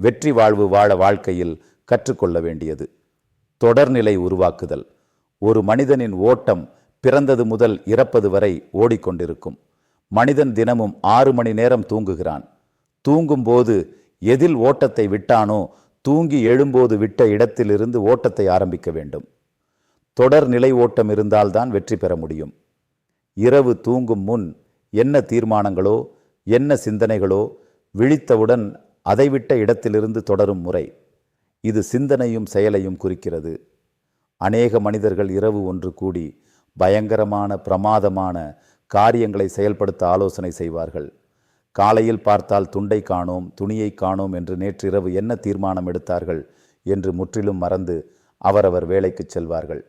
வெற்றி வாழ்வு வாழ வாழ்க்கையில் கற்றுக்கொள்ள வேண்டியது. தொடர்நிலை உருவாக்குதல். ஒரு மனிதனின் ஓட்டம் பிறந்தது முதல் இறப்பது வரை ஓடிக்கொண்டிருக்கும். மனிதன் தினமும் ஆறு மணி நேரம் தூங்குகிறான். தூங்கும்போது எதில் ஓட்டத்தை விட்டானோ தூங்கி எழும்போது விட்ட இடத்திலிருந்து ஓட்டத்தை ஆரம்பிக்க வேண்டும். தொடர் நிலை ஓட்டம் இருந்தால்தான் வெற்றி பெற முடியும். இரவு தூங்கும் முன் என்ன தீர்மானங்களோ என்ன சிந்தனைகளோ விழித்தவுடன் அதைவிட்ட இடத்திலிருந்து தொடரும் முறை இது சிந்தனையும் செயலையும் குறிக்கிறது. அநேக மனிதர்கள் இரவு ஒன்று கூடி பயங்கரமான பிரமாதமான காரியங்களை செயல்படுத்த ஆலோசனை செய்வார்கள். காலையில் பார்த்தால் துண்டை காணோம் துணியை காணோம் என்று நேற்றிரவு என்ன தீர்மானம் எடுத்தார்கள் என்று முற்றிலும் மறந்து அவரவர் வேலைக்கு செல்வார்கள்.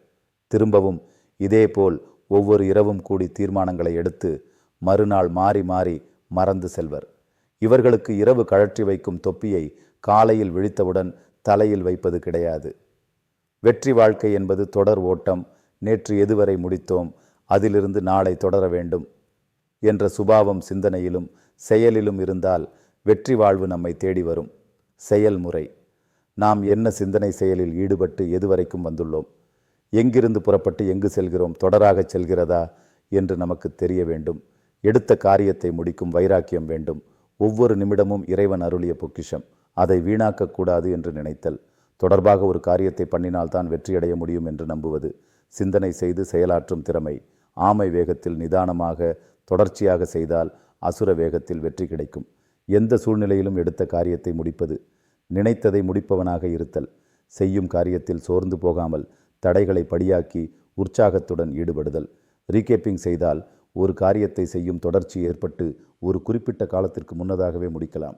திரும்பவும் இதேபோல் ஒவ்வொரு இரவும் கூடி தீர்மானங்களை எடுத்து மறுநாள் மாறி மாறி மறந்து செல்வர். இவர்களுக்கு இரவு கழற்றி வைக்கும் தொப்பியை காலையில் விழித்தவுடன் தலையில் வைப்பது கிடையாது. வெற்றி வாழ்க்கை என்பது தொடர் ஓட்டம். நேற்று எதுவரை முடித்தோம்? அதிலிருந்து நாளை தொடர வேண்டும் என்ற சுபாவம் சிந்தனையிலும் செயலிலும் இருந்தால் வெற்றி வாழ்வு நம்மை தேடி வரும். செயல்முறை நாம் என்ன சிந்தனை செயலில் ஈடுபட்டு எதுவரைக்கும் வந்துள்ளோம்? எங்கிருந்து புறப்பட்டு எங்கு செல்கிறோம்? தொடராக செல்கிறதா? என்று நமக்கு தெரிய வேண்டும். எடுத்த காரியத்தை முடிக்கும் வைராக்கியம் வேண்டும். ஒவ்வொரு நிமிடமும் இறைவன் அருளிய பொக்கிஷம். அதை வீணாக்கக்கூடாது என்று நினைத்தல். தொடர்பாக ஒரு காரியத்தை பண்ணினால்தான் வெற்றியடைய முடியும் என்று நம்புவது. சிந்தனை செய்து செயலாற்றும் திறமை. ஆமை வேகத்தில் நிதானமாக தொடர்ச்சியாக செய்தால் அசுர வேகத்தில் வெற்றி கிடைக்கும். எந்த சூழ்நிலையிலும் எடுத்த காரியத்தை முடிப்பது. நினைத்ததை முடிப்பவனாக இருத்தல். செய்யும் காரியத்தில் சோர்ந்து போகாமல் தடைகளை படியாக்கி உற்சாகத்துடன் ஈடுபடுதல். ரீகேப்பிங் செய்தால் ஒரு காரியத்தை செய்யும் தொடர்ச்சி ஏற்பட்டு ஒரு குறிப்பிட்ட காலத்திற்கு முன்னதாகவே முடிக்கலாம்.